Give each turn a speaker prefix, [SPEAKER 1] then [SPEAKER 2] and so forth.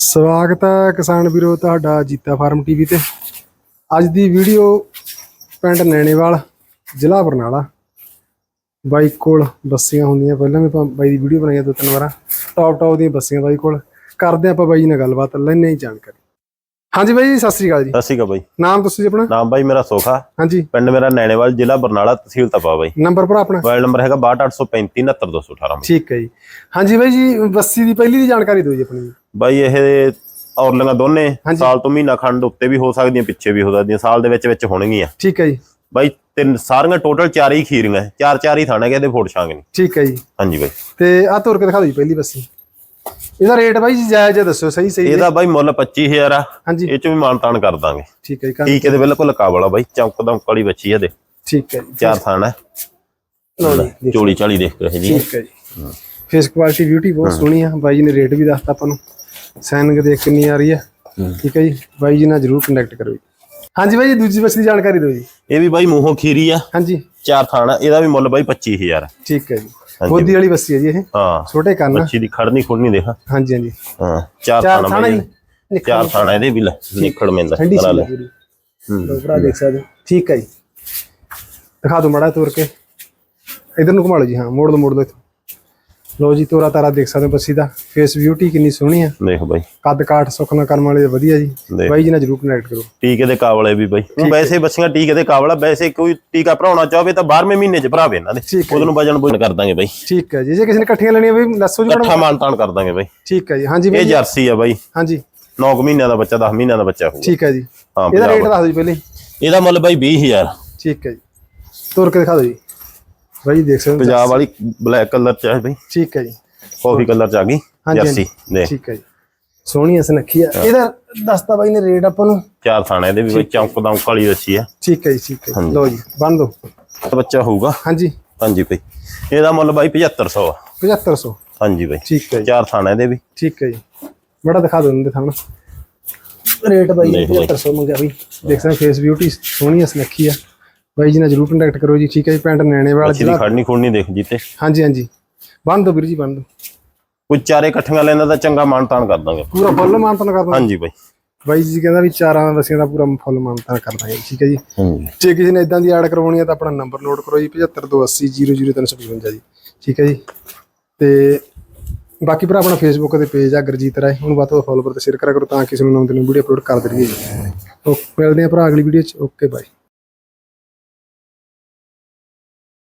[SPEAKER 1] ਸਵਾਗਤ ਹੈ ਕਿਸਾਨ ਵੀਰੋ ਤੁਹਾਡਾ ਜੀਤਾ ਫਾਰਮ ਟੀਵੀ ਤੇ। ਅੱਜ ਦੀ ਵੀਡੀਓ ਪਿੰਡ ਨੈਣੇਵਾਲ, ਜ਼ਿਲ੍ਹਾ ਬਰਨਾਲਾ। ਬਾਈ ਕੋਲ ਬੱਸੀਆਂ ਹੁੰਦੀਆਂ ਪਹਿਲਾਂ ਵੀ ਆਪਾਂ ਬਾਈ ਦੀ ਵੀਡੀਓ ਬਣਾਈ ਆ ਦੋ ਤਿੰਨ ਵਾਰਾਂ। ਟੌਪ ਟੌਪ ਦੀਆਂ ਬੱਸੀਆਂ ਬਾਈ ਕੋਲ। ਕਰਦੇ ਆਪਾਂ ਬਾਈ ਜੀ ਨਾਲ ਗੱਲਬਾਤ ਲੈਣੇ ਹੀ ਜਾਣਕਾਰੀ। ਹਾਂਜੀ ਬਾਈ ਜੀ ਸਤਿ ਸ੍ਰੀ ਅਕਾਲ ਜੀ।
[SPEAKER 2] ਸਤਿ ਸ਼੍ਰੀ ਅਕਾਲ ਬਾਈ।
[SPEAKER 1] ਨਾਮ ਜੀ ਆਪਣਾ।
[SPEAKER 2] ਨਾਮ ਬਾਈ ਮੇਰਾ ਸੋਖਾ।
[SPEAKER 1] ਹਾਂਜੀ।
[SPEAKER 2] ਪਿੰਡ ਮੇਰਾ ਨੈਣੇਵਾਲ ਜ਼ਿਲ੍ਹਾ ਬਰਨਾਲਾ ਤਹਿਸੀਲ ਤਪਾ ਬਾਈ।
[SPEAKER 1] ਨੰਬਰ ਭਰਾ ਆਪਣਾ।
[SPEAKER 2] ਮੋਬਾਈਲ ਨੰਬਰ ਹੈਗਾ 6283 69218
[SPEAKER 1] ਠੀਕ ਹੈ ਜੀ। ਹਾਂਜੀ ਬਾਈ ਜੀ ਬੱਸੀ ਦੀ ਪਹਿਲੀ ਦੀ ਜਾਣਕਾਰੀ ਦਿਓ ਜੀ ਆਪਣੀ।
[SPEAKER 2] ਬਾਈ ਇਹ ਔਰਲੀਆਂ ਦੋਨੇ। ਸਾਲ ਤੋਂ ਮਹੀਨਾ ਖੰਡ ਉੱਤੇ ਵੀ ਹੋ ਸਕਦੀਆਂ ਪਿੱਛੇ ਵੀ ਹੋ ਸਕਦੀਆਂ ਸਾਲ ਦੇ ਵਿੱਚ ਵਿੱਚ ਹੋਣਗੀਆਂ।
[SPEAKER 1] ਠੀਕ ਹੈ ਜੀ।
[SPEAKER 2] ਬਾਈ ਤਿੰਨ ਸਾਰੀਆਂ ਟੋਟਲ ਚਾਰ ਹੀ ਖੀਰੀਆਂ ਚਾਰ ਚਾਰ ਹੀ ਥਾਣੇ ਇਹਦੇ ਫੋਟ ਛਾਂਗ ਨਹੀਂ
[SPEAKER 1] ਠੀਕ ਹੈ ਜੀ।
[SPEAKER 2] ਹਾਂਜੀ ਬਾਈ।
[SPEAKER 1] ਤੇ ਆ ਤੁਰ ਕੇ ਦਿਖਾ ਦਿਓ ਜੀ ਪਹਿਲੀ ਬੱਸੀ। ਇਹਦਾ ਰੇਟ ਬਾਈ ਜੀ ਜਾਇਜ਼ ਜਿਹਾ ਦੱਸੋ ਸਹੀ ਸਹੀ
[SPEAKER 2] ਇਹਦਾ ਬਾਈ ਮੁੱਲ 25000 ਆ।
[SPEAKER 1] ਹਾਂਜੀ।
[SPEAKER 2] ਇਹ ਚ ਵੀ ਮਾਨਤਾਨ ਕਰ ਦਾਂਗੇ
[SPEAKER 1] ਠੀਕ ਹੈ ਜੀ
[SPEAKER 2] ਠੀਕ ਇਹਦੇ ਬਿਲਕੁਲ ਕਾਬਲ ਆ ਬਾਈ। ਚੌਂਕ ਦਮ ਵਾਲੀ ਬੱਚੀ ਦੇ
[SPEAKER 1] ਠੀਕ ਹੈ ਜੀ।
[SPEAKER 2] ਚਾਰ ਥਾਣ ਹੈ
[SPEAKER 1] ਲਓ ਜੀ ਦੇਖੋ।
[SPEAKER 2] ਚੋਲੀ ਚਾਲੀ ਦੇਖ ਕੇ ਜੀ।
[SPEAKER 1] ਠੀਕ ਹੈ ਜੀ। ਫੇਸ ਕੁਆਲਿਟੀ ਬਿਊਟੀ ਬਹੁਤ ਸੋਹਣੀ ਆ। ਬਾਈ ਜੀ ਨੇ ਰੇਟ ਵੀ ਦੱਸਤਾ ਆਪਾਂ ਨੂੰ। ਸਾਈਨਿੰਗ ਦੇਖ ਕਿੰਨੀ ਆ ਰਹੀ ਹੈ। ਠੀਕ ਹੈ ਜੀ। ਬਾਈ ਜੀ ਨਾਲ ਜਰੂਰ ਕੰਟੈਕਟ ਕਰੋ ਹਾਂਜੀ ਬਾਈ ਜੀ ਦੂਜੀ ਦੀ ਜਾਣਕਾਰੀ ਦਿਓ ਜੀ।
[SPEAKER 2] ਇਹ ਵੀ ਬਾਈ ਮੂੰਹੋਂ ਖੀਰੀ ਆ।
[SPEAKER 1] ਹਾਂਜੀ।
[SPEAKER 2] ਚਾਰ ਥਾਣਾ ਇਹਦਾ ਵੀ ਮੁੱਲ ਬਾਈ 25000 ਆ
[SPEAKER 1] ਠੀਕ ਹੈ ਜੀ। ਬੋਦੀ ਵਾਲੀ ਬੱਸੀ ਹੈ ਜੀ ਇਹ।
[SPEAKER 2] ਹਾਂ।
[SPEAKER 1] ਛੋਟੇ ਕੰਨ।
[SPEAKER 2] ਬੱਚੀ ਦੀ ਖੜਨੀ ਖੁੜਨੀ ਦੇਖ।
[SPEAKER 1] ਹਾਂਜੀ ਹਾਂਜੀ।
[SPEAKER 2] ਹਾਂ ਚਾਰ ਥਾਣਾ
[SPEAKER 1] ਜੀ।
[SPEAKER 2] ਚਾਰ ਥਾਣਾ ਇਹਦੇ ਵੀ ਨਿਖੜ ਮੈਂਦਾ ਕਰਾ ਲੈ।
[SPEAKER 1] ਦੇਖ ਸਕਦੇ। ਠੀਕ ਹੈ ਜੀ। ਦਿਖਾ ਦਿਓ ਮੜਾ ਤੋਰ ਕੇ। ਇਧਰ ਨੂੰ ਘੁਮਾ ਲਓ ਜੀ ਹਾਂ ਮੋੜ ਦੋ ਮੋੜ ਦੋ ਇੱਥੋਂ। ਲੋ ਜੀ ਤੋਰਾ ਤਾਰਾ ਦੇਖ ਸਕਦੇ ਹੋ ਬੱਸੀ ਦਾ ਫੇਸ ਬਿਊਟੀ ਕਿੰਨੀ ਸੋਹਣੀ ਆ।
[SPEAKER 2] ਦੇਖ ਬਾਈ।
[SPEAKER 1] ਕੱਦ ਕਾਠ ਸੁਖਨਾ ਕਰਮ ਵਾਲੇ ਵਧੀਆ ਜੀ। ਬਾਈ ਜੀ ਨਾਲ ਜਰੂਰ ਕਨੈਕਟ ਕਰੋ।
[SPEAKER 2] ਟੀਕੇ ਦੇ ਕਾਬਲੇ ਵੀ ਬਾਈ। ਵੈਸੇ ਬੱਸੀਆਂ ਟੀਕੇ ਦੇ ਕਾਬਲਾ ਵੈਸੇ ਕੋਈ ਟੀਕਾ ਭਰਾਉਣਾ ਚਾਹਵੇ ਤਾਂ 12ਵੇਂ ਮਹੀਨੇ ਚ ਭਰਾਵੇ ਇਹਨਾਂ ਦੇ।
[SPEAKER 1] ਹੈ
[SPEAKER 2] ਉਹਨੂੰ ਵਜਨ ਬੁਜਨ ਕਰ ਦਾਂਗੇ ਬਾਈ।
[SPEAKER 1] ਠੀਕ ਹੈ ਜੀ। ਜੇ ਕਿਸੇ ਨੇ ਇਕੱਠੀਆਂ ਲੈਣੀਆਂ ਵੀ ਦੱਸੋ ਜੀ
[SPEAKER 2] ਇਕੱਠਾ ਮਾਨਤਾਨ ਕਰ ਦਾਂਗੇ ਬਾਈ।
[SPEAKER 1] ਠੀਕ ਹੈ ਜੀ। ਹਾਂਜੀ
[SPEAKER 2] ਇਹ
[SPEAKER 1] ਬਾਈ
[SPEAKER 2] ਜਰਸੀ ਆ ਬਾਈ।
[SPEAKER 1] ਹਾਂਜੀ।
[SPEAKER 2] 9 ਮਹੀਨਿਆਂ ਦਾ ਬੱਚਾ 10 ਮਹੀਨਿਆਂ ਦਾ ਬੱਚਾ ਹੋਊਗਾ।
[SPEAKER 1] ਠੀਕ ਹੈ ਜੀ। ਇਹਦਾ ਰੇਟ। ਦੱਸ ਦਿਓ ਪਹਿਲੇ।
[SPEAKER 2] ਇਹਦਾ ਮੁੱਲ ਬਾਈ 20000
[SPEAKER 1] ਠੀਕ ਹੈ ਜੀ। ਤੋਰ ਕੇ ਦਿਖਾ ਦਿਓ ਜੀ। ਬਾਈ ਦੇਖ ਸਕਦੇ ਹੋ
[SPEAKER 2] ਪੰਜਾਬ ਵਾਲੀ ਬਲੈਕ ਕਲਰ ਚ ਹੈ ਬਾਈ।
[SPEAKER 1] ਠੀਕ ਹੈ ਜੀ।
[SPEAKER 2] ਕਾਫੀ ਕਲਰ ਚ ਆ ਗਈ ਜਰਸੀ ਦੇਖ।
[SPEAKER 1] ਠੀਕ ਹੈ ਜੀ। ਸੋਹਣੀ ਐ ਸੁਨੱਖੀ ਆ ਇਹਦਾ ਦੱਸਤਾ ਬਾਈ ਨੇ ਰੇਟ ਆਪਾਂ ਨੂੰ।
[SPEAKER 2] ਚਾਰ ਥਾਣੇ ਇਹਦੇ ਵੀ ਬਾਈ ਚੌਂਕ ਦਮ ਕਾਲੀ ਦੱਸੀ ਆ।
[SPEAKER 1] ਠੀਕ ਹੈ ਜੀ ਠੀਕ ਹੈ। ਲਓ ਜੀ ਬੰਨ ਦੋ।
[SPEAKER 2] ਬੱਚਾ ਹੋਊਗਾ।
[SPEAKER 1] ਹਾਂਜੀ।
[SPEAKER 2] ਹਾਂਜੀ ਬਾਈ। ਇਹਦਾ ਮੁੱਲ ਬਾਈ 7500 ਆ।
[SPEAKER 1] 7500
[SPEAKER 2] ਹਾਂਜੀ ਬਾਈ।
[SPEAKER 1] ਠੀਕ ਹੈ
[SPEAKER 2] ਚਾਰ ਥਾਣੇ ਇਹਦੇ ਵੀ।
[SPEAKER 1] ਠੀਕ ਹੈ ਜੀ। ਬੜਾ ਦਿਖਾ ਦਿਓ ਇਹਦੇ ਥਾਣਾ। ਰੇਟ ਬਾਈ। 7500 ਮੰਗਿਆ ਬਾਈ। ਦੇਖ ਸਕਦੇ ਫੇਸ ਬਿਊਟੀ ਸੋਹਣੀ ਐ ਸੁਨੱਖੀ ਆ ਬਾਈ ਜੀ ਨਾਲ ਜਰੂਰ ਕੰਟੈਕਟ ਕਰੋ ਜੀ ਠੀਕ ਹੈ ਜੀ ਪਿੰਡ ਨੈਣੇਵਾਲ
[SPEAKER 2] ਬੱਚੀ ਦੀ
[SPEAKER 1] ਜ਼ਿਲ੍ਹਾ
[SPEAKER 2] ਖੜਨੀ ਖੁੜਨੀ ਦੇਖ ਜੀਤੇ।
[SPEAKER 1] ਹਾਂਜੀ ਹਾਂਜੀ। ਬੰਨ ਦੋ ਵੀਰ ਜੀ ਬੰਨ ਦੋ
[SPEAKER 2] ਕੋਈ ਚਾਰੇ ਇਕੱਠੀਆਂ ਲੈਂਦਾ ਤਾਂ ਚੰਗਾ ਮਾਨਤਾਨ ਕਰ ਦਾਂਗੇ।
[SPEAKER 1] ਪੂਰਾ ਫੁੱਲ ਮਾਨਤਨ ਕਰ ਦਾਂ
[SPEAKER 2] ਹਾਂਜੀ ਬਾਈ।
[SPEAKER 1] ਬਾਈ ਜੀ ਕਹਿੰਦਾ ਵੀ ਚਾਰਾਂ ਵਸੀਆਂ ਦਾ ਪੂਰਾ ਫੁੱਲ ਮਾਨਤਨ ਕਰ ਦਾਂਗੇ ਠੀਕ ਹੈ ਜੀ।
[SPEAKER 2] ਹਾਂਜੀ।
[SPEAKER 1] ਜੇ ਕਿਸੇ ਨੇ ਇਦਾਂ ਦੀ ਐਡ ਕਰਵਾਉਣੀ ਹੈ ਤਾਂ ਆਪਣਾ ਨੰਬਰ ਨੋਟ ਕਰੋ ਜੀ 7528000355 ਜੀ ਠੀਕ ਹੈ ਜੀ। ਤੇ ਬਾਕੀ ਭਰਾ ਆਪਣਾ ਫੇਸਬੁੱਕ ਤੇ ਪੇਜ ਆ ਗੁਰਜੀਤ ਰਾਏ ਉਹਨੂੰ ਵੱਧ ਤੋਂ ਤੇ ਸ਼ੇਅਰ ਕਰਿਆ ਕਰੋ ਤਾਂ ਕਿਸੇ ਨੂੰ ਨਵੀਂ ਨਵੀਂ ਵੀਡੀਓ ਅਪਲੋਡ ਕਰ ਦਈਏ ਜੀ। ਓਕੇ ਮਿਲਦੇ ਆ ਭਰਾ ਅਗਲੀ ਵੀਡੀਓ ਚ। Okay bye